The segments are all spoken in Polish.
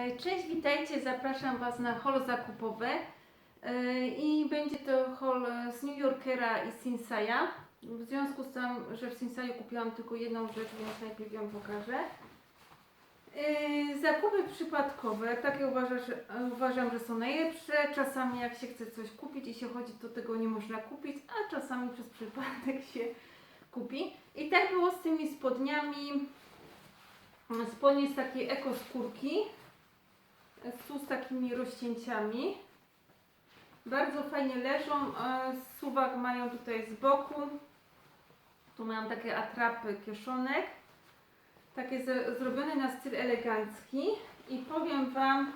E, Cześć, witajcie, zapraszam Was na hol zakupowe E, i będzie to hol z New Yorkera i Sinsaja. W związku z tym, że w Sinsaju kupiłam tylko jedną rzecz, więc najpierw ją pokażę. E, Zakupy przypadkowe, takie uważam, że, uważam, że są najlepsze. Czasami jak się chce coś kupić i się chodzi, to tego nie można kupić, a czasami przez przypadek się kupi. I tak było z tymi spodniami. Spodnie z takiej ekoskórki tu z takimi rozcięciami. Bardzo fajnie leżą. Suwak mają tutaj z boku. Tu mają takie atrapy kieszonek. Takie zrobione na styl elegancki. I powiem Wam,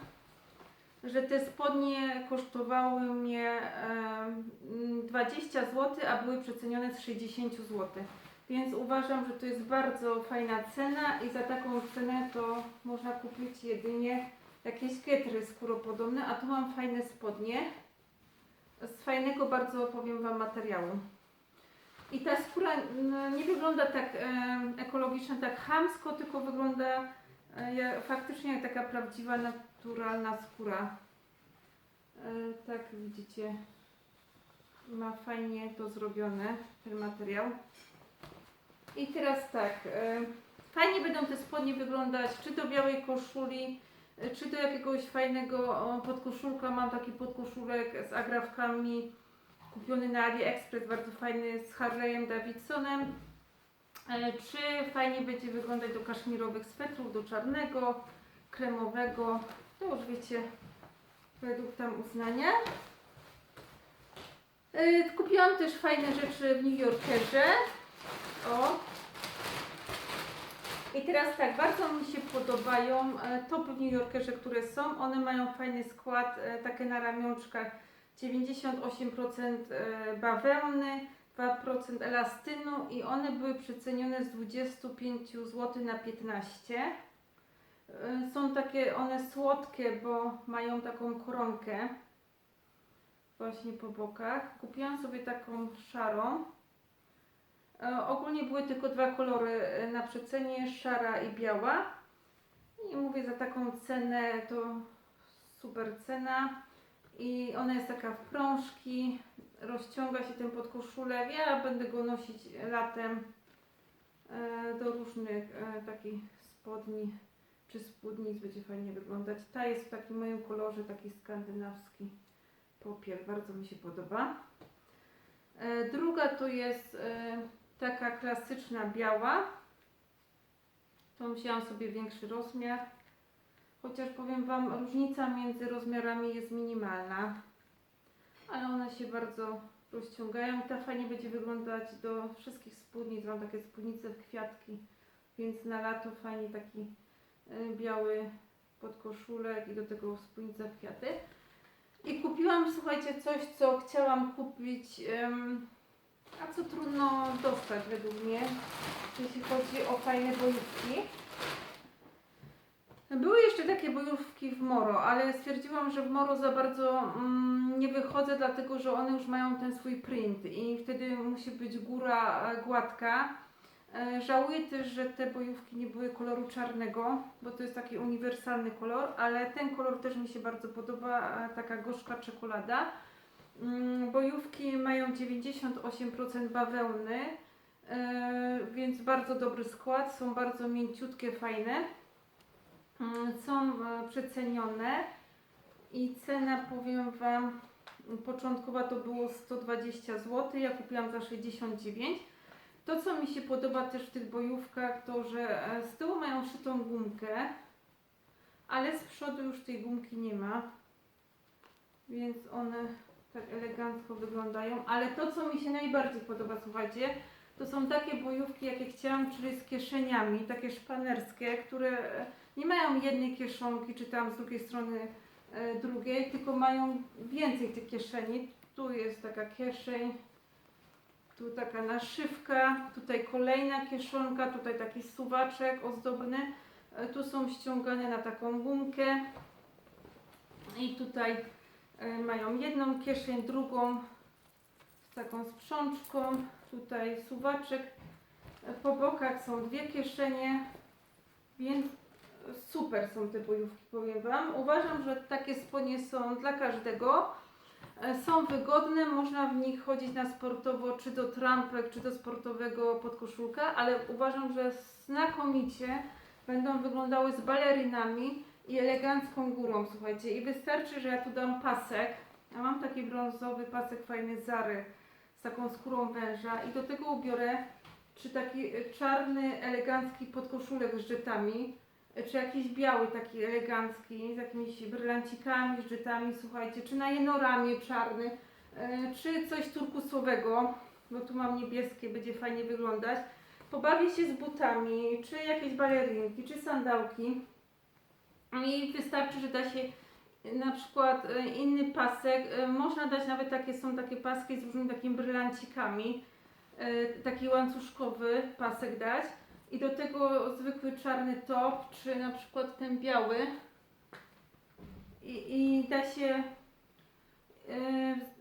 że te spodnie kosztowały mnie e, mm, 20 zł, a były przecenione z 60 zł. Więc uważam, że to jest bardzo fajna cena i za taką cenę to można kupić jedynie jakieś kietry skóropodobne, a tu mam fajne spodnie z fajnego bardzo powiem Wam materiału. I ta skóra mm, nie wygląda tak ekologicznie, tak chamsko, tylko wygląda e, faktycznie jak taka prawdziwa, naturalna skóra. E, tak widzicie, ma fajnie to zrobione, ten materiał. I teraz tak, e, fajnie będą te spodnie wyglądać, czy do białej koszuli, czy do jakiegoś fajnego podkoszulka. Mam taki podkoszulek z agrafkami, kupiony na AliExpress, bardzo fajny, z Harley'em Davidsonem. E, Czy fajnie będzie wyglądać do kaszmirowych swetrów, do czarnego, kremowego, to już wiecie, według tam uznania. E, Kupiłam też fajne rzeczy w New Yorkerze. O. I teraz tak, bardzo mi się podobają e, topy w New Yorkerze, które są. One mają fajny skład, e, takie na ramionczkach 98% e, bawełny, 2% elastynu i one były przecenione z 25 zł na 15. E, Są takie one słodkie, bo mają taką koronkę właśnie po bokach. Kupiłam sobie taką szarą. E, Ogólnie były tylko dwa kolory e, na przecenie, szara i biała. I mówię za taką cenę to super cena. I ona jest taka w prążki, rozciąga się ten podkoszulek. Ja będę go nosić latem e, do różnych takich spodni czy spódnic będzie fajnie wyglądać. Ta jest w takim moim kolorze, taki skandynawski popiel, bardzo mi się podoba. Druga to jest taka klasyczna biała. To wzięłam sobie większy rozmiar. Chociaż powiem Wam, różnica między rozmiarami jest minimalna. Ale one się bardzo rozciągają. Ta fajnie będzie wyglądać do wszystkich spódnic. Mam takie spódnice w kwiatki, więc na lato fajnie taki e, biały podkoszulek i do tego spódnica w kwiaty. I kupiłam, słuchajcie, coś, co chciałam kupić, a co trudno dostać według mnie, jeśli chodzi o fajne bojówki. Były jeszcze takie bojówki w Moro, ale stwierdziłam, że w Moro za bardzo mm, nie wychodzę, dlatego że one już mają ten swój print i wtedy musi być góra e, gładka. E, Żałuję też, że te bojówki nie były koloru czarnego, bo to jest taki uniwersalny kolor, ale ten kolor też mi się bardzo podoba, e, taka gorzka czekolada. Mm, Bojówki mają 98% bawełny, e, więc bardzo dobry skład, są bardzo mięciutkie, fajne. Mm, Są e, przecenione i cena powiem Wam, początkowa to było 120 zł, ja kupiłam za 69 to, co mi się podoba też w tych bojówkach, to że e, z tyłu mają szytą gumkę, ale z przodu już tej gumki nie ma, więc one tak elegancko wyglądają. Ale to, co mi się najbardziej podoba, słuchajcie, to są takie bojówki, jakie chciałam, czyli z kieszeniami, takie szpanerskie, które e, nie mają jednej kieszonki, czy tam z drugiej strony e, drugiej, tylko mają więcej tych kieszeni. Tu jest taka kieszeń, tu taka naszywka, tutaj kolejna kieszonka, tutaj taki suwaczek ozdobny. E, Tu są ściągane na taką gumkę. I tutaj mają jedną kieszeń, drugą z taką sprzączką. Tutaj suwaczek. E, Po bokach są dwie kieszenie, więc super są te bojówki, powiem Wam. Uważam, że takie spodnie są dla każdego. E, Są wygodne, można w nich chodzić na sportowo, czy do trampek, czy do sportowego podkoszulka, ale uważam, że znakomicie będą wyglądały z balerynami i elegancką górą, słuchajcie. I wystarczy, że ja tu dam pasek. Ja mam taki brązowy pasek fajny Zary z taką skórą węża i do tego ubiorę czy taki e, czarny, elegancki podkoszulek z żytami, e, czy jakiś biały taki elegancki z jakimiś brylancikami, z żytami, słuchajcie, czy na jenoramie czarny, e, czy coś turkusowego, bo tu mam niebieskie, będzie fajnie wyglądać. Pobawię się z butami, czy jakieś balerinki, czy sandałki. I wystarczy, że da się na przykład e, inny pasek, e, można dać nawet takie, są takie paski z różnymi takimi brylancikami, taki łańcuszkowy pasek dać. I do tego zwykły czarny top, czy na przykład ten biały. I, i da się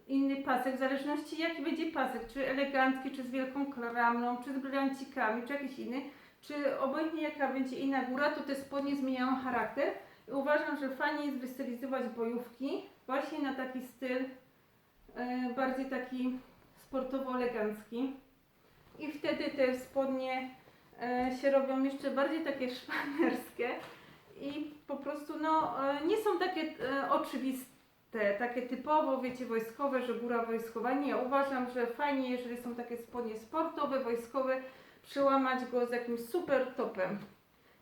inny pasek, w zależności jaki będzie pasek, czy elegancki, czy z wielką klamrą, czy z brylancikami, czy jakiś inny, czy obojętnie jaka będzie inna góra, to te spodnie zmieniają charakter i uważam, że fajnie jest wystylizować bojówki właśnie na taki styl e, bardziej taki sportowo-elegancki i wtedy te spodnie e, się robią jeszcze bardziej takie szpanerskie i po prostu no e, nie są takie oczywiste, takie typowo, wiecie, wojskowe, że góra wojskowa. Nie, uważam, że fajnie, jeżeli są takie spodnie sportowe, wojskowe, przełamać go z jakimś super topem,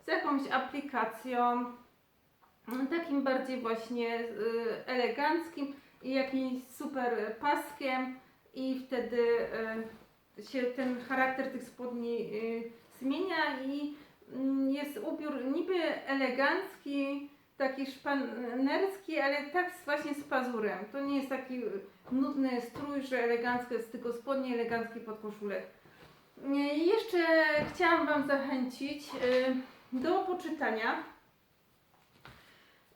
z jakąś aplikacją, mm, takim bardziej właśnie y, eleganckim i jakimś super paskiem i wtedy y, się ten charakter tych spodni y, zmienia i mm, jest ubiór niby elegancki, taki szpanerski, ale tak właśnie z pazurem. To nie jest taki nudny strój, że elegancko jest tylko spodnie, elegancki podkoszulek. Jeszcze chciałam Wam zachęcić y, do poczytania.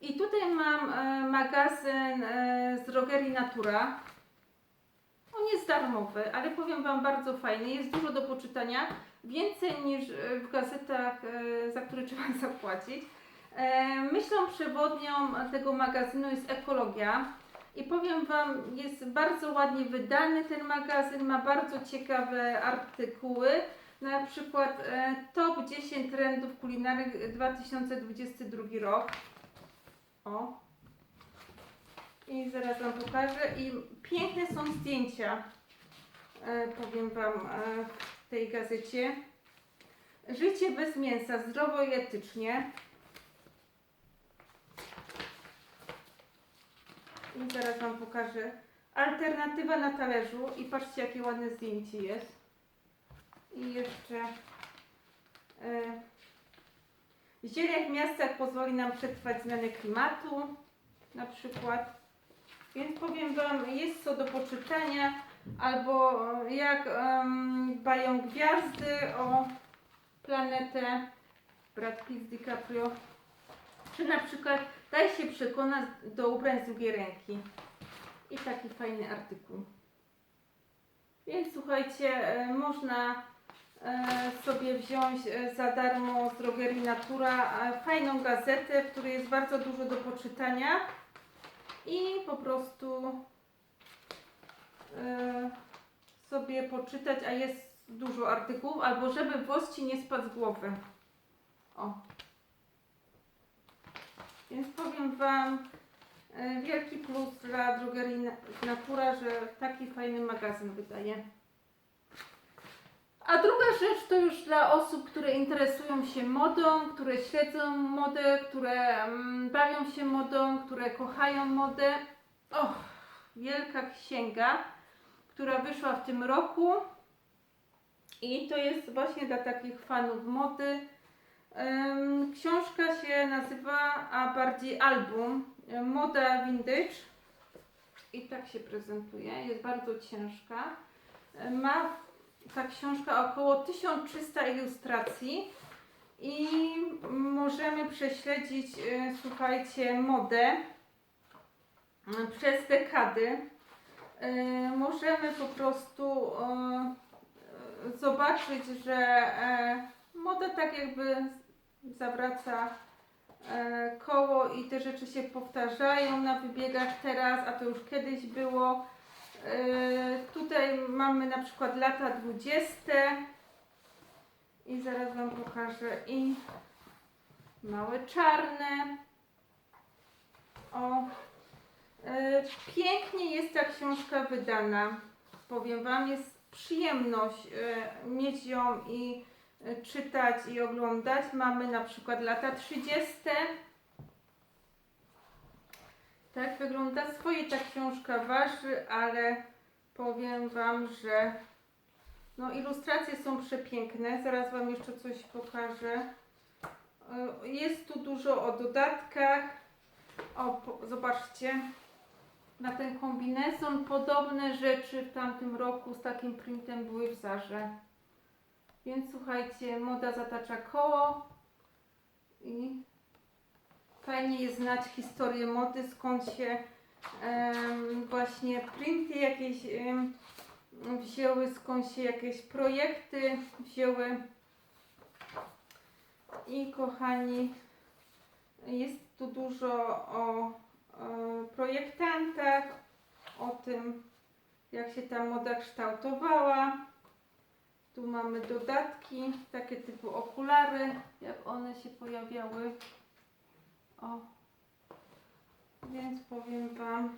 I tutaj mam e, magazyn e, z drogerii Natura. On jest darmowy, ale powiem Wam bardzo fajny. Jest dużo do poczytania. Więcej niż w gazetach, za które trzeba zapłacić. E, Myślą przewodnią tego magazynu jest ekologia. I powiem Wam, jest bardzo ładnie wydany ten magazyn, ma bardzo ciekawe artykuły. Na przykład e, top 10 trendów kulinarnych 2022 rok. O. I zaraz Wam pokażę. I piękne są zdjęcia, e, powiem Wam, e, w tej gazecie. Życie bez mięsa, zdrowo i etycznie. Zaraz Wam pokażę. Alternatywa na talerzu. I patrzcie, jakie ładne zdjęcie jest. I jeszcze e, zieleń w miastach pozwoli nam przetrwać zmiany klimatu. Na przykład. Więc powiem Wam, jest co do poczytania. Albo jak em, dbają gwiazdy o planetę. Brad Pitt DiCaprio. Czy na przykład daj się przekonać do ubrań z drugiej ręki. I taki fajny artykuł. Więc słuchajcie, e, można e, sobie wziąć e, za darmo z drogerii Natura fajną gazetę, w której jest bardzo dużo do poczytania i po prostu sobie poczytać, a jest dużo artykułów, albo żeby włos ci nie spadł z głowy. O. Więc powiem Wam, e, wielki plus dla drogerii Na- Natura, że taki fajny magazyn wydaje. A druga rzecz to już dla osób, które interesują się modą, które śledzą modę, które mm, bawią się modą, które kochają modę. Och, wielka księga, która wyszła w tym roku. I to jest właśnie dla takich fanów mody. Książka się nazywa, a bardziej album, e, Moda Vintage. I tak się prezentuje, jest bardzo ciężka. E, Ma ta książka około 1300 ilustracji i możemy prześledzić, e, słuchajcie, modę przez dekady. Możemy po prostu zobaczyć, że moda tak jakby zawraca e, koło i te rzeczy się powtarzają na wybiegach teraz, a to już kiedyś było. E, tutaj mamy na przykład lata 20 i zaraz Wam pokażę i małe czarne. O, e, pięknie jest ta książka wydana. Powiem Wam, jest przyjemność mieć ją i czytać i oglądać. Mamy na przykład lata 30. Tak wygląda. Swoje ta książka waży, ale powiem Wam, że no, ilustracje są przepiękne. Zaraz Wam jeszcze coś pokażę. E, Jest tu dużo o dodatkach. O, zobaczcie. Na ten kombinezon podobne rzeczy w tamtym roku z takim printem były w Zarze. Więc słuchajcie, moda zatacza koło i fajnie jest znać historię mody, skąd się właśnie printy jakieś wzięły, skąd się jakieś projekty wzięły. I kochani, jest tu dużo o, o projektantach, o tym, jak się ta moda kształtowała. Tu mamy dodatki, takie typu okulary, jak one się pojawiały. O. Więc powiem Wam,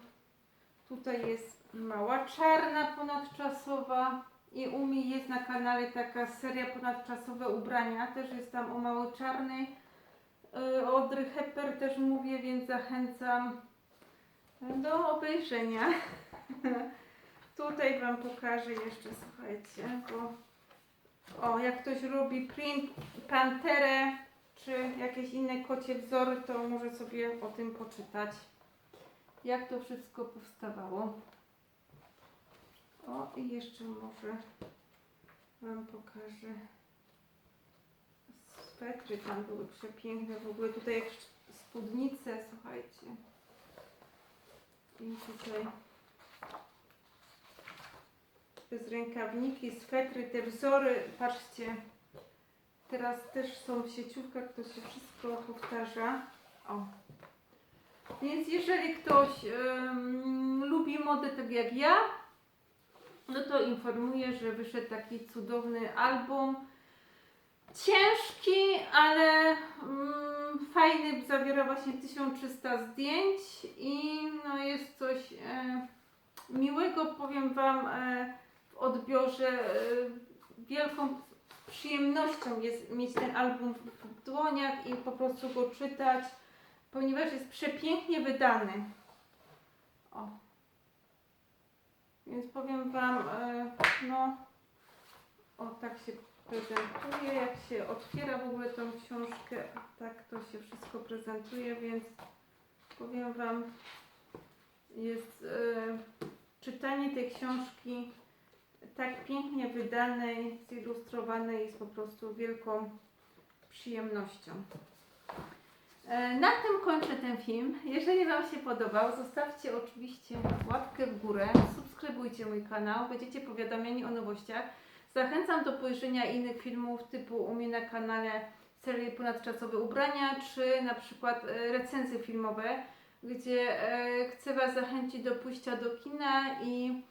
tutaj jest mała czarna ponadczasowa i u mnie jest na kanale taka seria ponadczasowe ubrania, też jest tam o małej czarnej. Yy, O Audrey Hepburn też mówię, więc zachęcam do obejrzenia. Tutaj Wam pokażę jeszcze, słuchajcie, bo o, jak ktoś robi print panterę czy jakieś inne kocie wzory, to może sobie o tym poczytać, jak to wszystko powstawało. O, i jeszcze może Wam pokażę. Swetry tam były przepiękne, w ogóle tutaj spódnice, słuchajcie. I tutaj bez rękawniki, swetry, te wzory, patrzcie, teraz też są w sieciówkach, to się wszystko powtarza. O. Więc jeżeli ktoś em, lubi modę tak jak ja, no to informuję, że wyszedł taki cudowny album. Ciężki, ale mm, fajny, zawiera właśnie 1300 zdjęć i no jest coś e, miłego, powiem Wam, e, odbiorze. E, wielką przyjemnością jest mieć ten album w, dłoniach i po prostu go czytać, ponieważ jest przepięknie wydany. O. Więc powiem Wam, e, no, o tak się prezentuje, jak się otwiera w ogóle tą książkę, tak to się wszystko prezentuje, więc powiem Wam, jest e, czytanie tej książki tak pięknie wydanej, zilustrowanej jest po prostu wielką przyjemnością. E, Na tym kończę ten film. Jeżeli Wam się podobał, zostawcie oczywiście łapkę w górę, subskrybujcie mój kanał, będziecie powiadomieni o nowościach. Zachęcam do pojrzenia innych filmów typu u mnie na kanale serii ponadczasowe ubrania, czy na przykład e, recenzje filmowe, gdzie e, chcę Was zachęcić do pójścia do kina i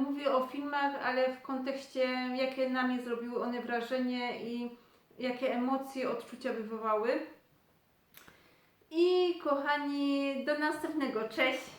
mówię o filmach, ale w kontekście jakie na mnie zrobiły one wrażenie i jakie emocje, odczucia wywołały. I kochani, do następnego. Cześć!